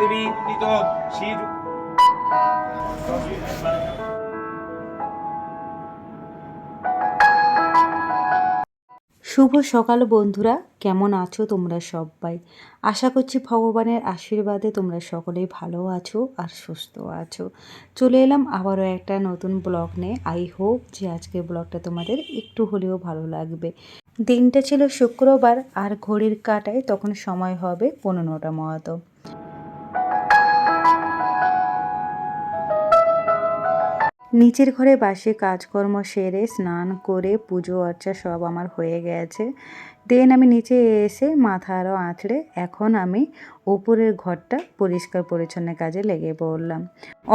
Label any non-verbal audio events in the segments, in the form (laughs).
দেবী উন্নীত শির। শুভ সকাল বন্ধুরা, কেমন আছো তোমরা সবাই? আশা করছি ভগবানের আশীর্বাদে তোমরা সকলেই ভালো আছো আর সুস্থ আছো। চলে এলাম আবারও একটা নতুন ব্লগ নিয়ে। আই হোপ যে আজকের ব্লগটা তোমাদের একটু হলেও ভালো লাগবে। দিনটা ছিল শুক্রবার আর ঘড়ির কাটায় তখন সময় হবে পনেরোটা মতো। নিচের ঘরে বাসে কাজকর্ম সেরে স্নান করে পুজো অর্চা সব আমার হয়ে গেছে। দেন আমি নিচে এসে মাথা আরও আঁচড়ে এখন আমি ওপরের ঘরটা পরিষ্কার পরিচ্ছন্ন কাজে লেগে পড়লাম।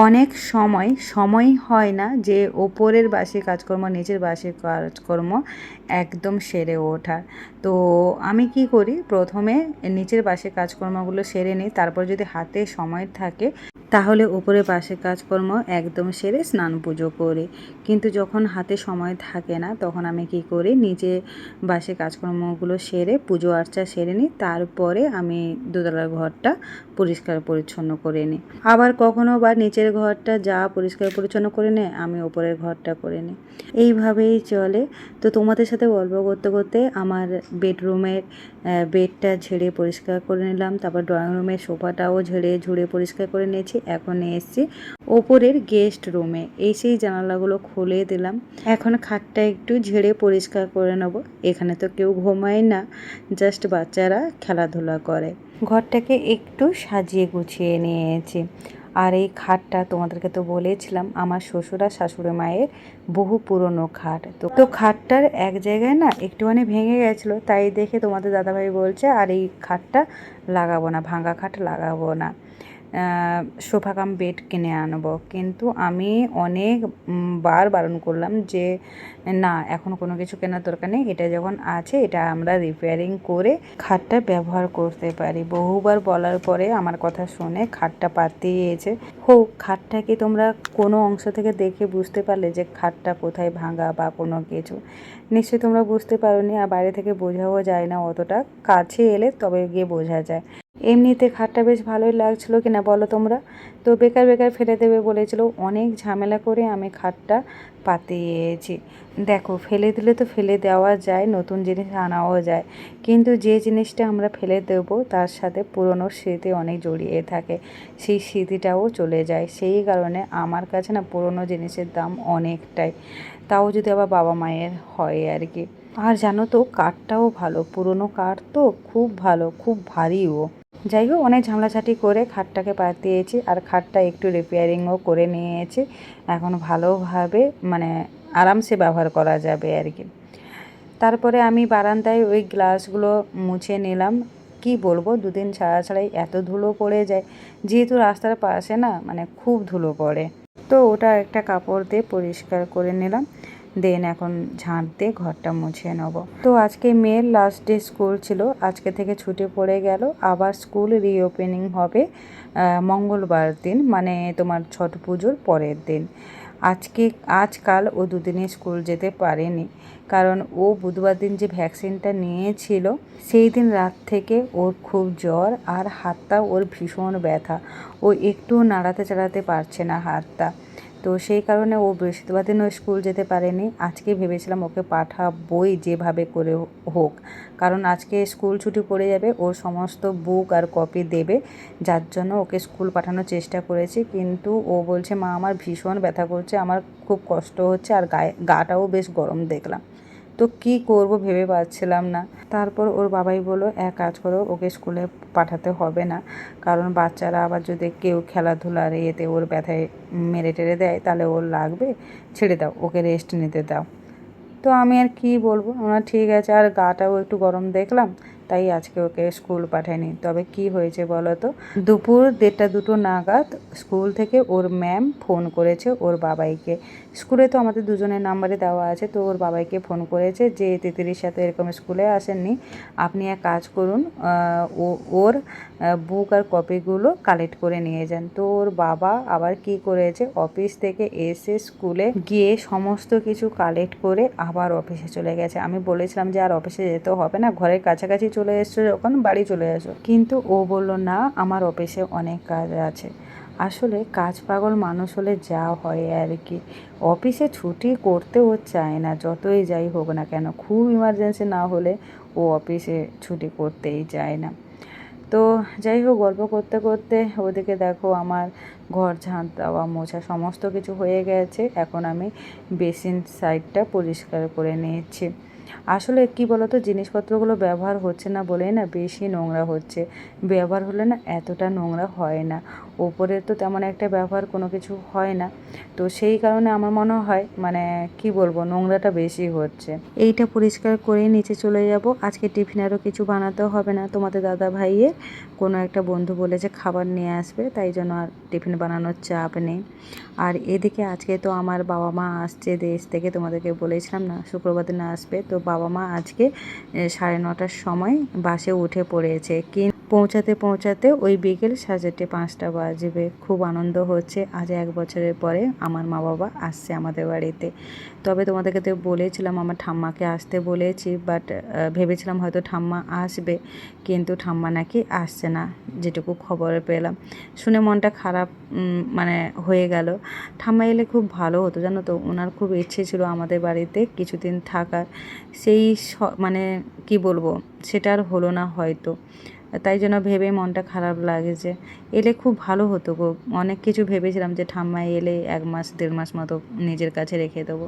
অনেক সময় সময় হয় না যে ওপরের বাসি কাজকর্ম, নিচের বাসি কাজকর্ম একদম সেরে ওঠার। তো আমি কি করি? প্রথমে নিচের বাসে কাজকর্মগুলো সেরে নিই, তারপর যদি হাতে সময় থাকে তাহলে উপরে পাশে কাজকর্ম একদম সেরে স্নান পুজো করে। কিন্তু যখন হাতে সময় থাকে না, তখন আমি কি করি? নিজে বাসে কাজকর্মগুলো সেরে, পুজো আর্চা সেরে নিই, তারপরে আমি দোতলার ঘরটা পরিষ্কার পরিচ্ছন্ন করে নিই। আবার কখনো বা নিচের ঘরটা যা পরিষ্কার পরিচ্ছন্ন করে নেয়, আমি ওপরের ঘরটা করে নিই। এইভাবেই চলে। তো তোমাদের সাথে গল্প করতে করতে আমার বেডরুমের বেডটা ঝেড়ে পরিষ্কার করে নিলাম, তারপর ড্রয়িং রুমের সোফাটাও ঝেড়ে ঝুড়ে পরিষ্কার করে নিয়েছি। এখন এসেছি ওপরের গেস্ট রুমে। এসেই জানালাগুলো খুলে দিলাম। এখন খাটটা একটু ঝেড়ে পরিষ্কার করে নেব। এখানে তো কেউ ঘুমায় না, জাস্ট বাচ্চারা খেলাধুলা করে। ঘরটাকে একটু সাজিয়ে গুছিয়ে নিয়েছি। আর এই খাটটা তোমাদেরকে তো বলেছিলাম, আমার শ্বশুরা শাশুড়ি মায়ের বহু পুরনো খাট। তো তো খাটটার এক জায়গায় না একটুখানি ভেঙে গেছিল, তাই দেখে তোমাদের দাদাভাই বলছে, আর এই খাটটা লাগাবো না, ভাঙা খাট লাগাবো না। সোফা কাম বেড কিনে আনব। কিন্তু আমি অনেক বার বারণ করলাম যে, না, এখন কোনো কিছু কেনার দরকার নেই। এটা যখন আছে, এটা আমরা রিপেয়ারিং করে খাটটা ব্যবহার করতে পারি। বহুবার বলার পরে আমার কথা শুনে খাটটা পাতিয়েছে। হোক, খাটটা কি তোমরা কোনো অংশ থেকে দেখে বুঝতে পারলে যে খাটটা কোথায় ভাঙা বা কোনো কিছু? নিশ্চয়ই তোমরা বুঝতে পারোনি, আর বাইরে থেকে বোঝাও যায় না অতটা। কাছে এলে তবে গিয়ে বোঝা যায়। এমনিতে খাটটা বেশ ভালোই লাগছিল কি না বলো তোমরা? তো বেকার বেকার ফেলে দেবে বলেছিল, অনেক ঝামেলা করে আমি খাটটা পাতিয়েছি। দেখো, ফেলে দিলে তো ফেলে দেওয়া যায়, নতুন জিনিস আনাও যায়। কিন্তু যে জিনিসটা আমরা ফেলে দেবো, তার সাথে পুরনো স্মৃতি অনেক জড়িয়ে থাকে। সেই স্মৃতিটাও চলে যায়। সেই কারণে আমার কাছে না পুরনো জিনিসের দাম অনেকটাই। তাও যদি আবার বাবা মায়ের হয় আর কি। আর জানো তো, কাঠটাও ভালো। পুরনো কাঠ তো খুব ভালো, খুব ভারীও। যাই হোক, অনেক ঝামলাঝাটি করে খাটটাকে পাতিয়েছি আর খাটটা একটু রিপেয়ারিংও করে নিয়েছি। এখন ভালোভাবে মানে আরামসে ব্যবহার করা যাবে আর কি। তারপরে আমি বারান্দায় ওই গ্লাসগুলো মুছে নিলাম। কি বলব, দুদিন ছাড়া ছাড়াই এত ধুলো পড়ে যায়। যেহেতু রাস্তার পাশে না মানে খুব ধুলো পড়ে। তো ওটা একটা কাপড় দিয়ে পরিষ্কার করে নিলাম। দেন এখন ঝাঁট দিয়ে ঘরটা মুছে নেব। তো আজকে মেয়ের লাস্ট ডে স্কুল ছিল, আজকে থেকে ছুটি পড়ে গেল, আবার স্কুল রিওপেনিং হবে মঙ্গলবার দিন মানে তোমার ছট পুজোর পরের দিন। আজকে, আজকাল ও দুদিনে স্কুল যেতে পারেনি, কারণ ও বুধবার দিন যে ভ্যাকসিনটা নিয়েছিল, সেই দিন রাত থেকে ওর খুব জ্বর আর হাতটা ওর ভীষণ ব্যথা। ও একটু নাড়াতে চাড়াতে পারছে না হাতটা। তো সেই কারণে ও বৃহস্পতিবার দিনও স্কুল যেতে পারেনি। আজকে ভেবেছিলাম ওকে পাঠা বই যেভাবে করে হোক। কারণ আজকে স্কুল ছুটি পড়ে যাবে, ওর সমস্ত বুক আর কপি দেবে। যার জন্য ওকে স্কুল পাঠানোর চেষ্টা করেছি, কিন্তু ও বলছে, মা, আমার ভীষণ ব্যথা করছে, আমার খুব কষ্ট হচ্ছে, আর গায়ে গাটাও বেশ গরম দেখলাম। তো কি করব ভেবে পাচ্ছিলাম না। তারপর ওর বাবাই বলল, এক কাজ করো, ওকে স্কুলে পাঠাতে হবে না। কারণ বাচ্চারা আবার যদি কেউ খেলাধুলার ইয়েতে ওর ব্যথায় মেরে টেরে দেয়, তাহলে ওর লাগবে। ছেড়ে দাও, ওকে রেস্ট নিতে দাও। তো আমি আর কি বলব? আমরা ঠিক আছে, আর গাটাও একটু গরম দেখলাম। তাই আজকে ওকে স্কুল পাঠায়নি। তবে কি হয়েছে বলো তো? দুপুর দেড়টা দুটো নাগাদ স্কুল থেকে ওর ম্যাম ফোন করেছে ওর বাবাইকে। স্কুলে তো আমাদের দুজনের নাম্বারে দেওয়া আছে, তো ওর বাবাইকে ফোন করেছে যে তেতিরির সাথে এরকম স্কুলে আসেননি। আপনি এক কাজ করুন ও ওর বুক আর কপিগুলো কালেক্ট করে নিয়ে যান। তো ওর বাবা আবার কি করেছে? অফিস থেকে এসে স্কুলে গিয়ে সমস্ত কিছু কালেক্ট করে আবার অফিসে চলে গেছে। আমি বলেছিলাম যে, আর অফিসে যেতে হবে না, ঘরের কাছাকাছি চলে এসছো যখন, বাড়ি চলে এসো। কিন্তু ও বলল, না, আমার অফিসে অনেক কাজ আছে। আসলে কাজ পাগল মানুষ হলে যা হয় আর কি। অফিসে ছুটি করতেও চায় না, যতই যাই হোক না কেন, খুব ইমার্জেন্সি না হলে ও অফিসে ছুটি করতেই চায় না। তো যাই হোক, গল্প করতে করতে ওদিকে দেখো আমার ঘর ঝাঁট দেওয়া মোছা সমস্ত কিছু হয়ে গেছে। এখন আমি বেসিন সাইডটা পরিষ্কার করে নিয়েছি। আসলে কি বলতো, জিনিসপত্রগুলো ব্যবহার হচ্ছে না বলেই না বেশি নোংরা হচ্ছে। ব্যবহার হলে না এতটা নোংরা হয় না। ওপরে তো তেমন একটা ব্যবহার কোনো কিছু হয় না। তো সেই কারণে আমার মনে হয় মানে কি বলব, নোংরাটা বেশি হচ্ছে। এইটা পরিষ্কার করে নিচে চলে যাব। আজকে টিফিন আরও কিছু বানাতে হবে না। তোমাদের দাদা ভাইয়ের কোনো একটা বন্ধু বলেছে খাবার নিয়ে আসবে, তাই জন্য আর টিফিন বানানোর চাপ নেই। আর এদিকে আজকে তো আমার বাবা মা আসছে দেশ থেকে, তোমাদেরকে বলেছিলাম না, শুক্রবার দিন আসবে। তো বাবা মা আজকে সাড়ে নটার সময় বাসে উঠে পড়েছে। কি পৌঁছাতে পৌঁছাতে ওই বিকেল সাড়ে পাঁচটা বাজবে। খুব আনন্দ হচ্ছে। আজ এক বছরের পরে আমার মা বাবা আসছে আমাদের বাড়িতে। তবে তোমাদেরকে তো বলেছিলাম, আমার ঠাম্মাকে আসতে বলেছি বাট ভেবেছিলাম হয়তো ঠাম্মা আসবে, কিন্তু ঠাম্মা নাকি আসছে না, যেটুকু খবর পেলাম। শুনে মনটা খারাপ মানে হয়ে গেল। ঠাম্মা এলে খুব ভালো হতো, জানো তো? ওনার খুব ইচ্ছে ছিল আমাদের বাড়িতে কিছুদিন থাকার। সেই মানে কি বলব? সেটা আর হলো না হয়তো। তাই জন্য ভেবে মনটা খারাপ লাগছে এলে খুব ভালো হতো গো। অনেক কিছু ভেবেছিলাম যে, ঠাম্মা এলে এক মাস, দেড় মাস মতো নিজের কাছে রেখে দেবো।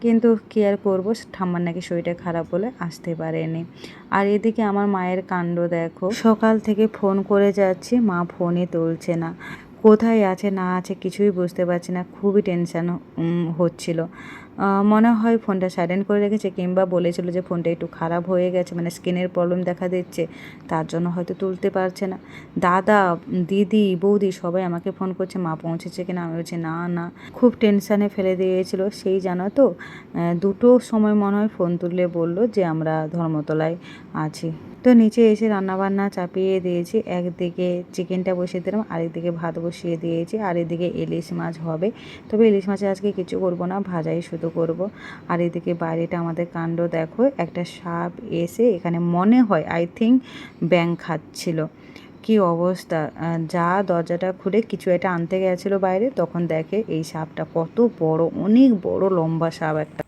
কিন্তু কী আর করব? ঠাম্মার নাকি শরীরটা খারাপ বলে আসতে পারেনি। আর এদিকে আমার মায়ের কাণ্ড দেখো। সকাল থেকে ফোন করে যাচ্ছি, মা ফোনে তুলছে না। কোথায় আছে, না আছে কিছুই বুঝতে পারছি না। খুবই টেনশান হচ্ছিল। মনে হয় ফোনটা সাইলেন্ট করে রেখেছে কিংবা বলেছিল যে ফোনটা একটু খারাপ হয়ে গেছে মানে স্কিনের প্রবলেম দেখা দিচ্ছে, তার জন্য হয়তো তুলতে পারছে না। দাদা, দিদি, বৌদি সবাই আমাকে ফোন করছে, মা পৌঁছেছে কিনা? আমি বলছি, না না। খুব টেনশানে ফেলে দিয়েছিল। সেই জানো তো দুটো সময় মনে হয় ফোন তুললে বলল যে আমরা ধর্মতলায় আছি। তো নিচে এসে রান্নাবান্না চাপিয়ে দিয়েছি। একদিকে চিকেনটা বসিয়ে দিলাম, আরেকদিকে ভাত বসিয়ে দিয়েছি। আর এদিকে ইলিশ মাছ হবে। তবে ইলিশ মাছে আজকে কিছু করব না, ভাজাই শুধু করব। আর এদিকে বাইরেটা আমাদের কাণ্ড, দেখো, একটা সাপ এসে এখানে মনে হয় আই থিঙ্ক ব্যাং খাচ্ছিল। কি অবস্থা? যা দরজাটা খুলে কিছু একটা আনতে গেছিল বাইরে, তখন দেখে এই সাপটা কত বড়, অনেক বড় লম্বা সাপ একটা।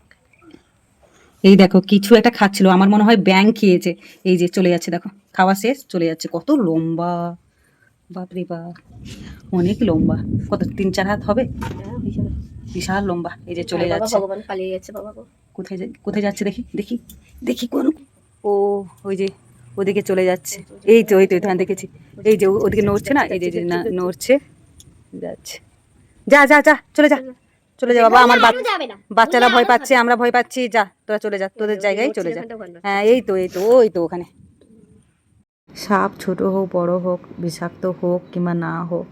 এই দেখো, কিছু একটা খাচ্ছিল, আমার মনে হয় ব্যাং খেয়েছে। এই যে চলে যাচ্ছে, দেখো, খাওয়া শেষ, চলে যাচ্ছে। কত লম্বা। বাপরে বাপ, অনেক লম্বা। কত, তিন চার হাত হবে? বিশাল লম্বা এই যে চলে হ্যাঁ, যাচ্ছে। ভগবান পালিয়ে গেছে বাবা গো। কোথায় কোথায় যাচ্ছে দেখি দেখি দেখি কোন। ও ওই যে ওদিকে চলে যাচ্ছে। এই তো এই তো ধান দেখেছি। এই যে ওদিকে নড়ছে না? এই যে যে না নড়ছে যাচ্ছে। যা যা যা চলে যা চলে যা। বাবা আমার বাচ্চারা ভয় পাচ্ছে আমরা ভয় পাচ্ছি যা তোরা চলে যা তোদের জায়গায় চলে যা। হ্যাঁ এই তো এই তো ওই তো ওখানে। সাপ ছোট হোক, বড় হোক, বিষাক্ত হোক কিংবা না হোক,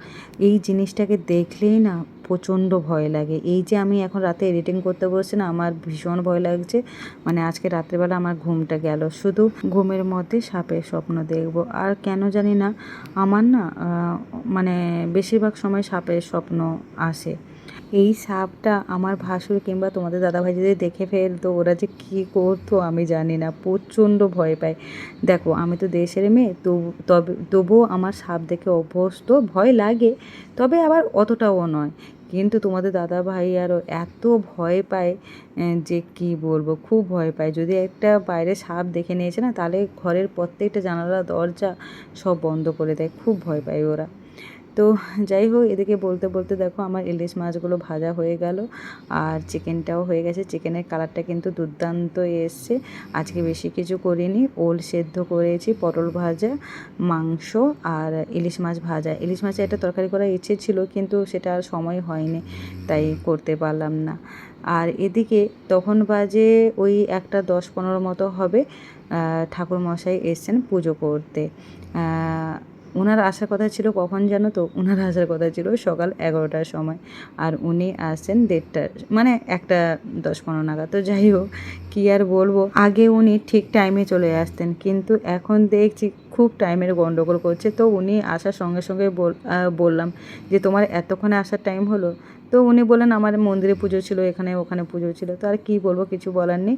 এই জিনিসটাকে দেখলেই না প্রচণ্ড ভয় লাগে। এই যে আমি এখন রাতে এডিটিং করতে বসছি না, আমার ভীষণ ভয় লাগছে। মানে আজকে রাত্রেবেলা আমার ঘুমটা গেল। শুধু ঘুমের মধ্যে সাপের স্বপ্ন দেখব। আর কেন জানি না, আমার না মানে বেশিরভাগ সময় সাপের স্বপ্ন আসে। এই সাপটা আমার ভাসুর কিংবা তোমাদের দাদাভাই যদি দেখে ফেলতো, ওরা যে কী করতো আমি জানি না, প্রচণ্ড ভয় পায়। দেখো, আমি তো দেশের মেয়ে, তবু তবে তবুও আমার সাপ দেখে অভ্যস্ত, ভয় লাগে, তবে আবার অতটাও নয়। কিন্তু তোমাদের দাদা ভাই আরও এত ভয় পায় যে কি বলব, খুব ভয় পায়। যদি একটা বাইরে সাপ দেখে নিয়েছে না, তাহলে ঘরের প্রত্যেকটা জানালা দরজা সব বন্ধ করে দেয়, খুব ভয় পায় ওরা। তো যাই হোক, এদিকে বলতে বলতে দেখো আমার ইলিশ মাছগুলো ভাজা হয়ে গেল আর চিকেনটাও হয়ে গেছে। চিকেনের কালারটা কিন্তু দুর্দান্ত এসছে। আজকে বেশি কিছু করিনি। ওল সেদ্ধ করেছি, পটল ভাজা, মাংস আর ইলিশ মাছ ভাজা। ইলিশ মাছে একটা তরকারি করার ইচ্ছে ছিল কিন্তু সেটা আর সময় হয়নি, তাই করতে পারলাম না। আর এদিকে তখন বাজে ওই একটা দশ পনেরো মতো হবে ঠাকুর মশাই এসছেন পুজো করতে। ওনার আসার কথা ছিল কখন জানো তো? ওনার আসার কথা ছিল সকাল এগারোটার সময়। আর উনি আসেন দেড়টা মানে একটা দশ পনেরো নাগাদ। তো যাই হোক, কী আর বলব? আগে উনি ঠিক টাইমে চলে আসতেন, কিন্তু এখন দেখছি খুব টাইমের গণ্ডগোল করছে। তো উনি আসার সঙ্গে সঙ্গে বল- বললাম যে, তোমার এতক্ষণে আসার টাইম হলো? তো উনি বললেন, আমার মন্দিরে পুজো ছিল, এখানে, ওখানে পুজো ছিল। তো আর কী বলব, কিছু বলার নেই।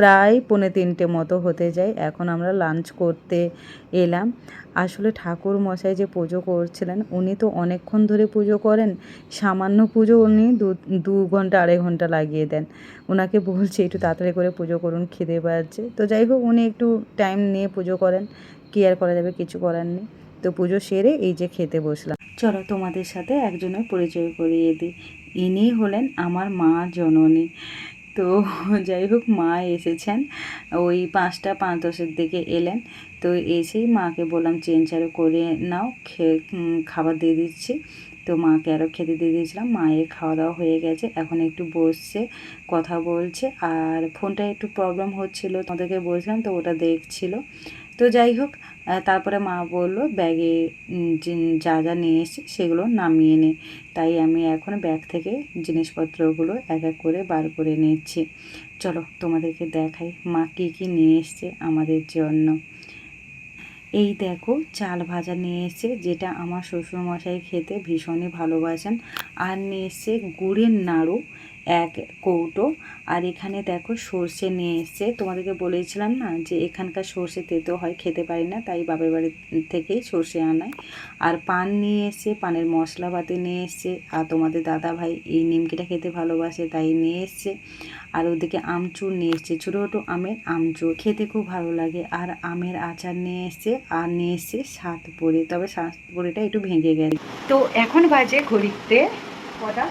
প্রায় পৌনে তিনটে মতো হতে যায়। এখন আমরা লাঞ্চ করতে এলাম। আসলে ঠাকুর মশাই যে পুজো করছিলেন, উনি তো অনেকক্ষণ ধরে পুজো করেন। সামান্য পুজো উনি দু দু ঘণ্টা, আড়াই ঘণ্টা লাগিয়ে দেন। ওনাকে বলছি, একটু তাড়াতাড়ি করে পুজো করুন, খিদে পাচ্ছে। তো যাই হোক, উনি একটু টাইম নিয়ে পুজো করেন। কি আর করা যাবে, কিছু করার নেই। তো পুজো সেরে এই যে খেতে বসলাম। চলো তোমাদের সাথে একজনের পরিচয় করিয়ে দিই। ইনি হলেন আমার মা জননী। তো (laughs) যাই হোক, মা এসেছেন। ওই পাঁচটা পাঁচ দশের দিকে এলেন। তো এসেই মাকে বললাম, চেঞ্জ আরও করে নাও খেয়ে খাবার দিয়ে দিচ্ছি। তো মাকে আরও খেতে দিয়ে দিয়েছিলাম। মায়ের খাওয়া দাওয়া হয়ে গেছে। এখন একটু বসছে, কথা বলছে। আর ফোনটা একটু প্রবলেম হচ্ছিল, তোমাদেরকে বলছিলাম তো, ওটা দেখছিল। তো যাই হোক তারপরে মা বলল, ব্যাগে যে- যা নিয়ে এসেছি সেগুলো নামিয়ে নে। তাই আমি এখন ব্যাগ থেকে জিনিসপত্রগুলো এক এক করে বার করে নিচ্ছি। চলো তোমাদেরকে দেখাই মা কী কী নিয়ে এসছে আমাদের জন্য। এই দেখো, চাল ভাজা নিয়ে এসছে, যেটা আমার শ্বশুরমশাই খেতে ভীষণই ভালোবাসেন। আর নিয়ে এসছে গুড়ের নাড়ু। এক কৌটো। আর এখানে দেখো সর্ষে নিয়ে এসছে। তোমাদেরকে বলেছিলাম না যে এখানকার সর্ষে তেতো হয়, খেতে পারি না, তাই বাপের বাড়ি থেকেই সর্ষে আনাই আর পান নিয়ে এসছে, পানের মশলাপাতি নিয়ে এসছে। আর তোমাদের দাদা ভাই এই নিমকিটা খেতে ভালোবাসে, তাই নিয়ে এসছে। আর ওদিকে আমচুর নিয়ে এসছে ছোটো ছোটো আমের আমচুর। খেতে খুব ভালো লাগে। আর আমের আচার নিয়ে এসছে, আর নিয়ে এসছে সাত পরে তবে সাত পরেটা একটু ভেঙে গেছে। তো এখন বাজে ঘড়িতে কটা?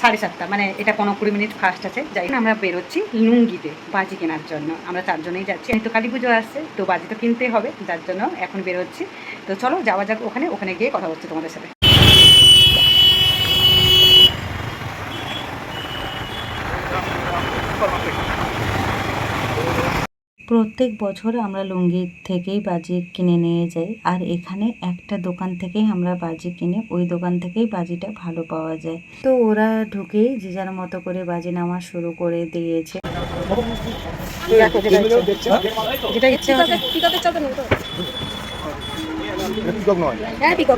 সাড়ে সাতটা মানে এটা পনেরো কুড়ি মিনিট ফার্স্ট আছে। যাই আমরা বেরোচ্ছি লুঙ্গিতে বাজি কেনার জন্য। আমরা চারজনেই যাচ্ছি। তো কালী পুজো আসছে, তো বাজি তো কিনতেই হবে, যার জন্য এখন বেরোচ্ছি। তো চলো, যাওয়া যাক ওখানে। ওখানে গিয়ে কথা হচ্ছে তোমাদের সাথে। প্রত্যেক বছর আমরা লুঙ্গি থেকেই বাজি কিনে নিয়ে যাই আর এখানে একটা দোকান থেকেই আমরা বাজি কিনে ওই দোকান থেকেই বাজিটা ভালো পাওয়া যায়। তো ওরা ঢুকেই যে যার মতো করে বাজি নামা শুরু করে দিয়েছে। যেটা ইচ্ছে হ্যাঁ দেখো।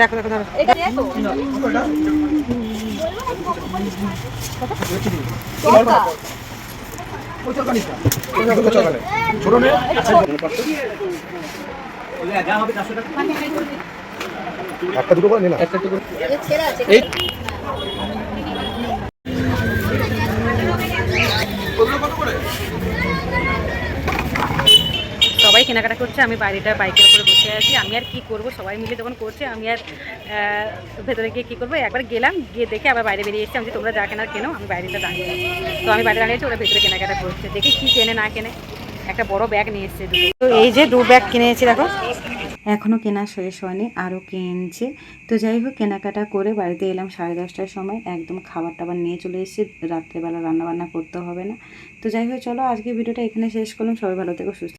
দেখো দেখো একটা দুটো করে নিলাম। ছেড়ে আছে এই কেনাকাটা করছে, আমি বাড়িটা বাইকের উপরে বসে আছি। আমি আর কি করব? সবাই মিলে যখন করছে, আমি আর ভেতরে গিয়ে কী করব? একবার গেলাম, গিয়ে দেখে আবার বাইরে বেরিয়ে এসেছি। আমি তোমরা যা কেনার কেনো, আমি বাইরেটা দাঁড়িয়ে আছি। তো আমি বাইরে দাঁড়িয়ে ওরা ভেতরে কেনাকাটা করছে। দেখি কী কেনে, না কেনে। একটা বড় ব্যাগ নিয়ে এসছে তো এই যে দু ব্যাগ কিনেছি দেখো। এখনও কেনা শেষ হয়নি আরও কিনছে। তো যাই হোক, কেনাকাটা করে বাড়িতে এলাম সাড়ে দশটার সময়। একদম খাবার টাবার নিয়ে চলে এসেছি। রাত্রেবেলা রান্না বান্না করতে হবে না। তো যাই হোক, চলো আজকে ভিডিওটা এখানে শেষ করলাম। সবাই ভালো থেকো, সুস্থ